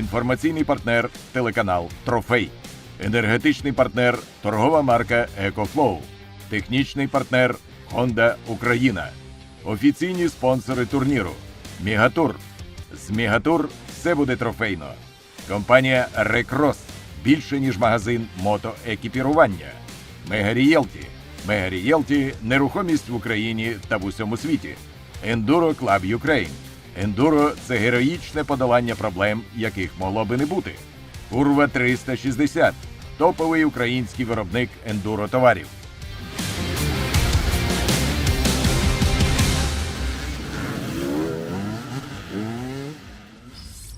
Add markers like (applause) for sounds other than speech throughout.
Інформаційний партнер телеканал Трофей. Енергетичний партнер торгова марка Екофлоу. Технічний партнер Honda Україна. Офіційні спонсори турніру. Мігатур. З Мігатур все буде трофейно. Компанія Рекрос. Більше ніж магазин мотоекіпірування. Мегарієлті. Мегарієлті нерухомість в Україні та в усьому світі. Ендуро Клаб Юкрейн. Ендуро це героїчне подолання проблем, яких могло би не бути. Урва 360 топовий український виробник ендуро товарів.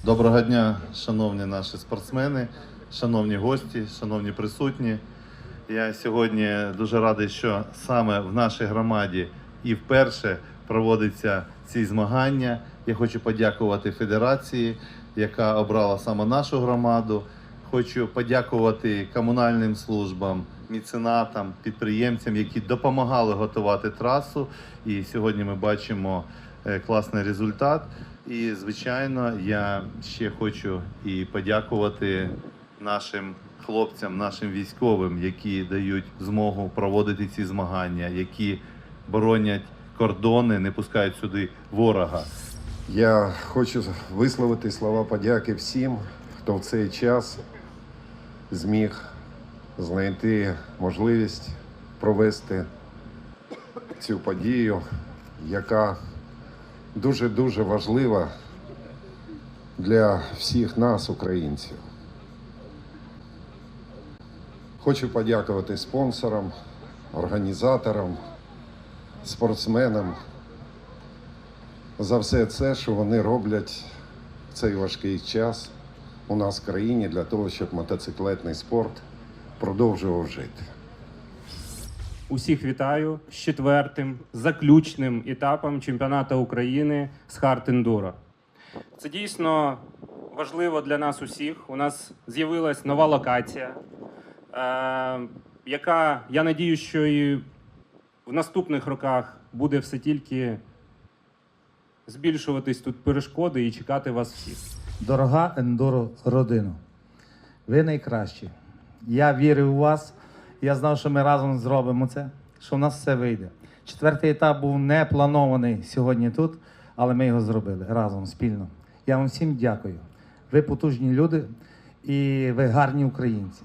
Доброго дня, шановні наші спортсмени, шановні гості, шановні присутні. Я сьогодні дуже радий, що саме в нашій громаді і вперше проводяться ці змагання. Я хочу подякувати федерації, яка обрала саме нашу громаду. Хочу подякувати комунальним службам, міценатам, підприємцям, які допомагали готувати трасу. І сьогодні ми бачимо е, класний результат. І, звичайно, я ще хочу і подякувати нашим хлопцям, нашим військовим, які дають змогу проводити ці змагання, які боронять кордони, не пускають сюди ворога. Я хочу висловити слова подяки всім, хто в цей час зміг знайти можливість провести цю подію, яка дуже-дуже важлива для всіх нас, українців. Хочу подякувати спонсорам, організаторам, спортсменам за все це, що вони роблять в цей важкий час у нас в країні для того, щоб мотоциклетний спорт продовжував жити. Усіх вітаю з четвертим заключним етапом чемпіонату України з хард ендуро. Це дійсно важливо для нас усіх. У нас з'явилась нова локація, е, яка я надію, що і в наступних роках буде все тільки збільшуватись тут перешкоди і чекати вас всіх. Дорога ендуро родина, ви найкращі. Я вірив у вас. Я знав, що ми разом зробимо це, що в нас все вийде. Четвертий етап був не планований сьогодні тут, але ми його зробили разом спільно. Я вам всім дякую. Ви потужні люди і ви гарні українці.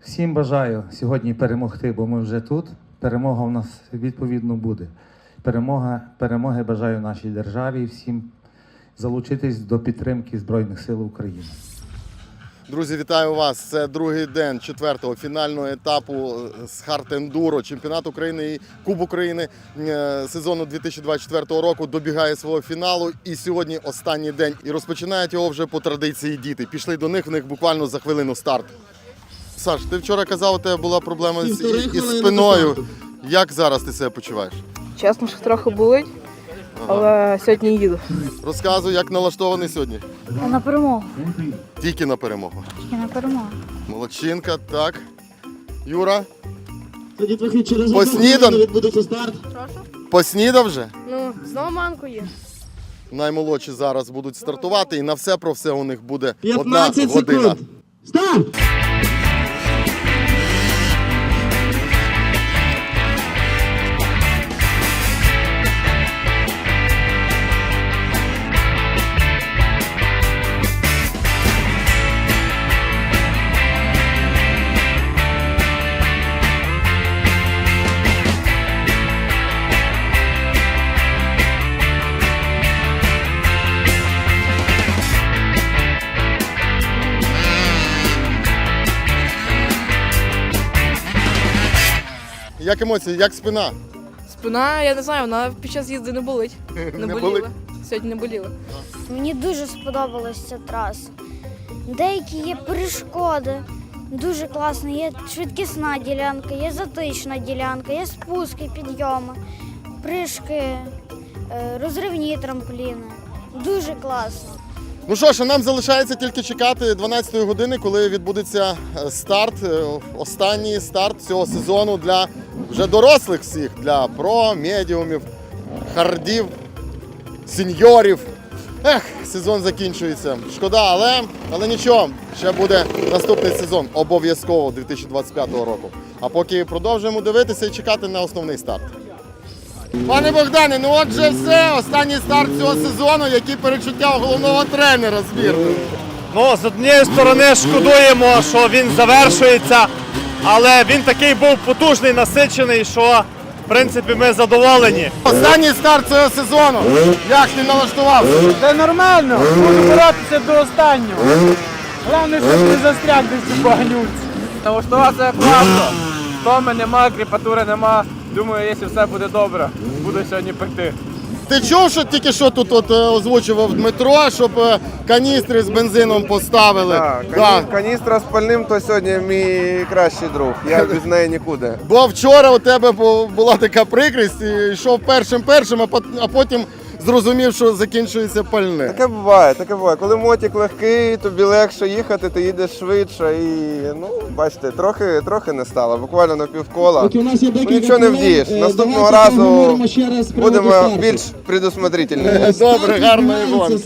Всім бажаю сьогодні перемогти, бо ми вже тут. Перемога в нас відповідно буде. Перемога, перемоги бажаю нашій державі і всім залучитись до підтримки Збройних сил України. Друзі, вітаю вас! Це другий день четвертого фінального етапу з Харт Ендуро, чемпіонат України і Куб України е, сезону 2024 року добігає свого фіналу. І сьогодні останній день. І розпочинають його вже по традиції діти. Пішли до них, в них буквально за хвилину старт. Саш, ти вчора казав, у тебе була проблема з, із спиною. Як зараз ти себе почуваєш? Чесно, що трохи болить, але сьогодні їду. Розказуй, як налаштований сьогодні. На перемогу. Тільки на перемогу. Тільки на перемогу. Молодчинка, так. Юра, Тоді трохи через Поснідан. відбудеться старт. поснідав вже? Ну, знову манку є. Наймолодші зараз будуть стартувати, і на все про все у них буде одна 15 година. секунд. Старт! Як емоції, як спина? Спина, я не знаю, вона під час їзди не болить. (laughs) Не, Не боліла. болить? Сьогодні не боліла. Мені дуже сподобалася ця траса. Деякі є перешкоди. Дуже класно. Є швидкісна ділянка, є затична ділянка, є спуски, підйоми, прыжки, е, розривні трампліни. Дуже класно. Ну що ж, а нам залишається тільки чекати 12-ї години, коли відбудеться е, старт, е, останній старт цього сезону для вже дорослих всіх, для про, медіумів, хардів, сеньорів. Ех, сезон закінчується. Шкода, але, але нічого. Ще буде наступний сезон, обов'язково 2025 року. А поки продовжуємо дивитися і чекати на основний старт. Пане Богдане, ну отже все. Останній старт цього сезону. Які перечуття головного тренера збірної? Ну, з однієї сторони шкодуємо, що він завершується, але він такий був потужний, насичений, що в принципі ми задоволені. Останній старт цього сезону. Як ти налаштувався? Це нормально, буду боротися до останнього. Головне, щоб не застряг десь у багнюці. Налаштувався класно. Томи нема, кріпатури нема. Думаю, якщо все буде добре, буду сьогодні пекти. Ти чув, що тільки що тут от, е, озвучував Дмитро, щоб е, каністри з бензином поставили? Да. Каністра з пальним то сьогодні мій кращий друг. Я без неї нікуди. Бо вчора у тебе бу- була така прикрість, і йшов першим першим, а потім зрозумів, що закінчується пальне. Таке буває, таке буває. Коли мотик легкий, тобі легше їхати, ти їдеш швидше і ну бачите, трохи, трохи не стало. Буквально на півкола. У нас є Ну, нічого не вдієш. е, Наступного разу ще раз будемо більш предусмотрительні. Добре, гарно і гонки.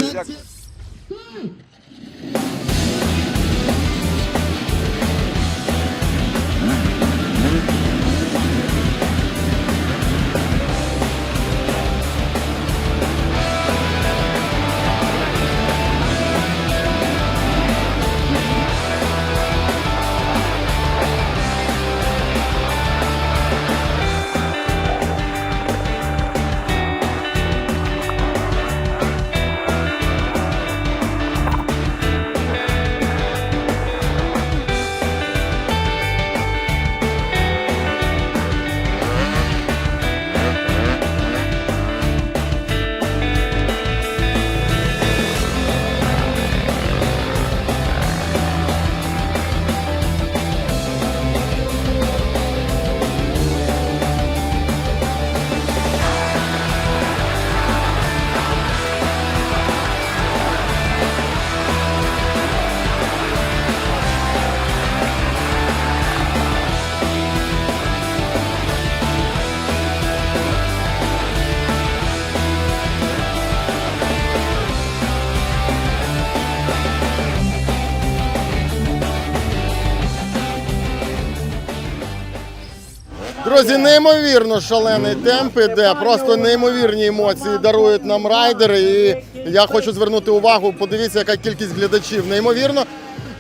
Друзі, неймовірно шалений темп іде, просто неймовірні емоції дарують нам райдери. І я хочу звернути увагу, подивіться, яка кількість глядачів. Неймовірно,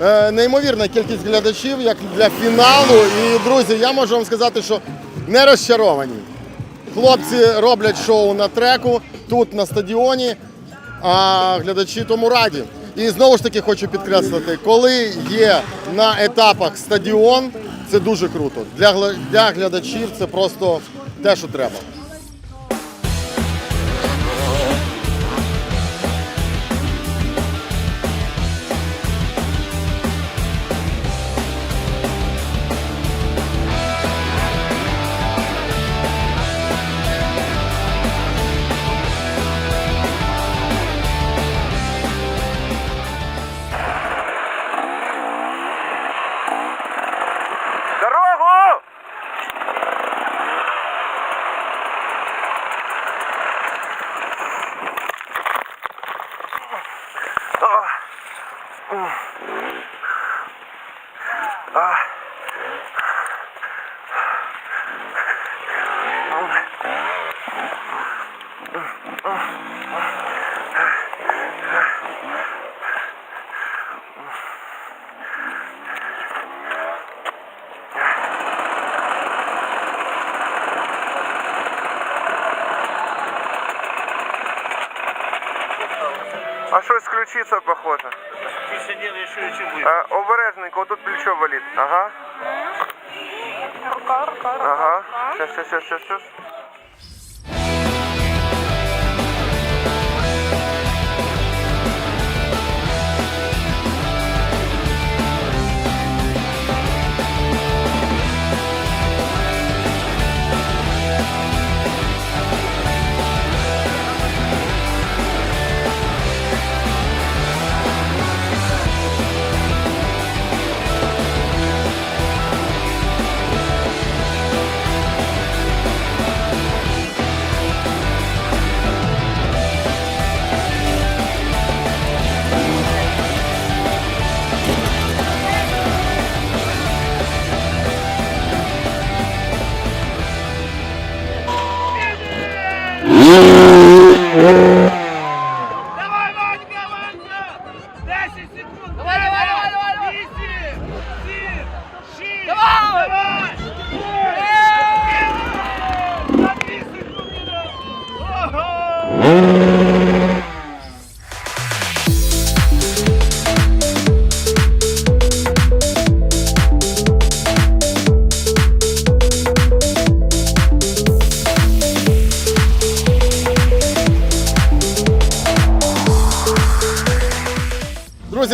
е, неймовірна кількість глядачів, як для фіналу. І друзі, я можу вам сказати, що не розчаровані. Хлопці роблять шоу на треку, тут на стадіоні, а глядачі тому раді. І знову ж таки хочу підкреслити, коли є на етапах стадіон, це дуже круто. Для, для глядачів це просто те, що треба. А щось включиться, похоже. А, обережненько, тут плечо болить. Ага. Ага. Сейчас, сейчас, сейчас, сейчас.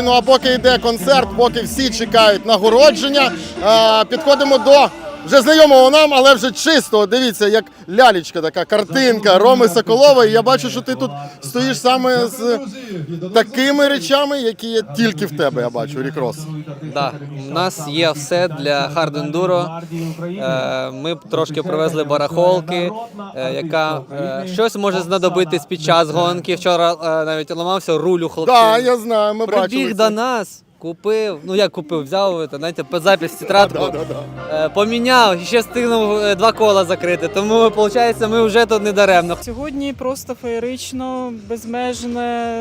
Ну а поки йде концерт, поки всі чекають нагородження, е, підходимо до вже знайомого нам, але вже чистого. Дивіться, як лялечка, така картинка Роми Соколова. І я бачу, що ти тут стоїш саме з такими речами, які є тільки в тебе. Я бачу, Рікрос. Да, у нас є все для хард ендуро. Е, Ми трошки привезли барахолки, е, яка е, щось може знадобитись під час гонки. Вчора е, навіть ламався руль у хлопців. Так, я знаю, ми бачили. Прибіг до нас, купив. Ну як купив, взяв та, знаєте, по запис тетрадку, Да, да, да. е, поміняв, і ще встигнув е, два кола закрити. Тому виходить, ми вже тут не даремно. Сьогодні просто феєрично, безмежне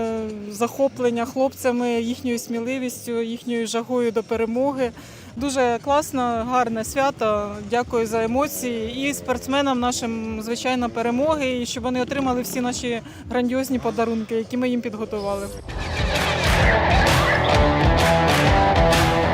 захоплення хлопцями, їхньою сміливістю, їхньою жагою до перемоги. Дуже класно, гарне свято. Дякую за емоції і спортсменам нашим, звичайно, перемоги, і щоб вони отримали всі наші грандіозні подарунки, які ми їм підготували. Bye.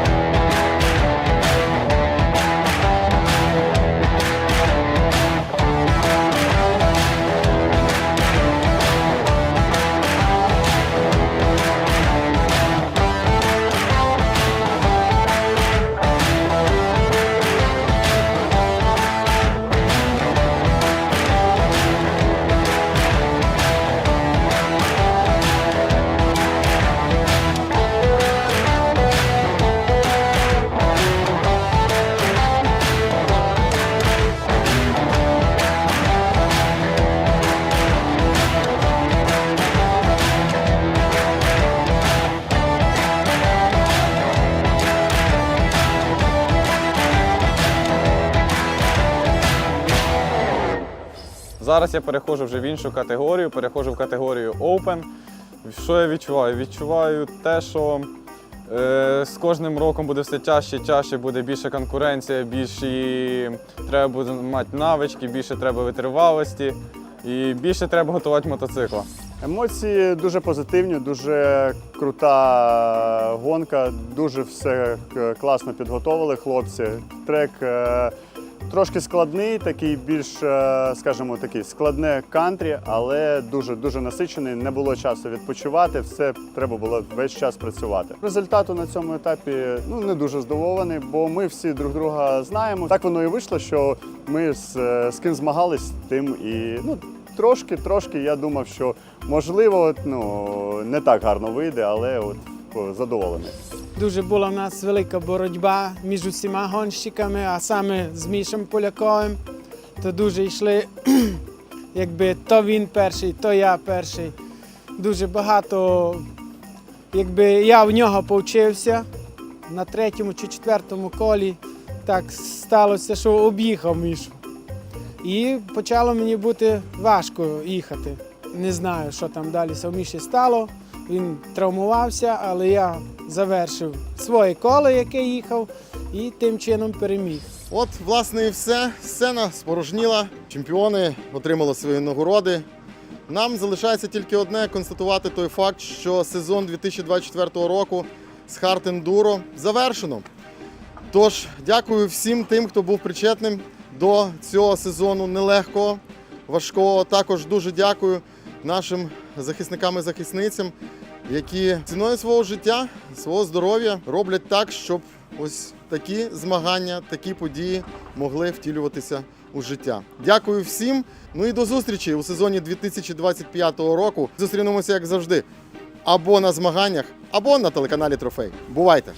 Зараз я переходжу вже в іншу категорію, переходжу в категорію Open. Що я відчуваю? Відчуваю те, що е, з кожним роком буде все тяжче і тяжче, буде більше конкуренція, більше треба буде мати навички, більше треба витривалості і більше треба готувати мотоцикла. Емоції дуже позитивні, дуже крута гонка, дуже все класно підготовили хлопці. Трек е, трошки складний, такий більш, е, скажімо, такий складне кантрі, але дуже дуже насичений. Не було часу відпочивати, все треба було весь час працювати. Результату на цьому етапі ну не дуже здивований, бо ми всі друг друга знаємо. Так воно і вийшло, що ми з, е, з ким змагались, тим і ну. Трошки, трошки я думав, що можливо, ну не так гарно вийде, але от задоволений. Дуже була в нас велика боротьба між усіма гонщиками, а саме з Мішем Поляковим. То дуже йшли, (clears throat) якби то він перший, то я перший. Дуже багато, якби я в нього повчився на третьому чи четвертому колі. Так сталося, що об'їхав Мішу. І почало мені бути важко їхати. Не знаю, що там далі з Міші стало. Він травмувався, але я завершив своє коло, яке їхав, і тим чином переміг. От, власне, і все. Сцена спорожніла. Чемпіони отримали свої нагороди. Нам залишається тільки одне констатувати той факт, що сезон 2024 року з Харт Ендуро завершено. Тож, дякую всім тим, хто був причетним до цього сезону нелегкого, важкого. Також дуже дякую нашим захисникам і захисницям, які ціною свого життя, свого здоров'я роблять так, щоб ось такі змагання, такі події могли втілюватися у життя. Дякую всім. Ну і до зустрічі у сезоні 2025 року. Зустрінемося як завжди. Або на змаганнях, або на телеканалі Трофей. Бувайте!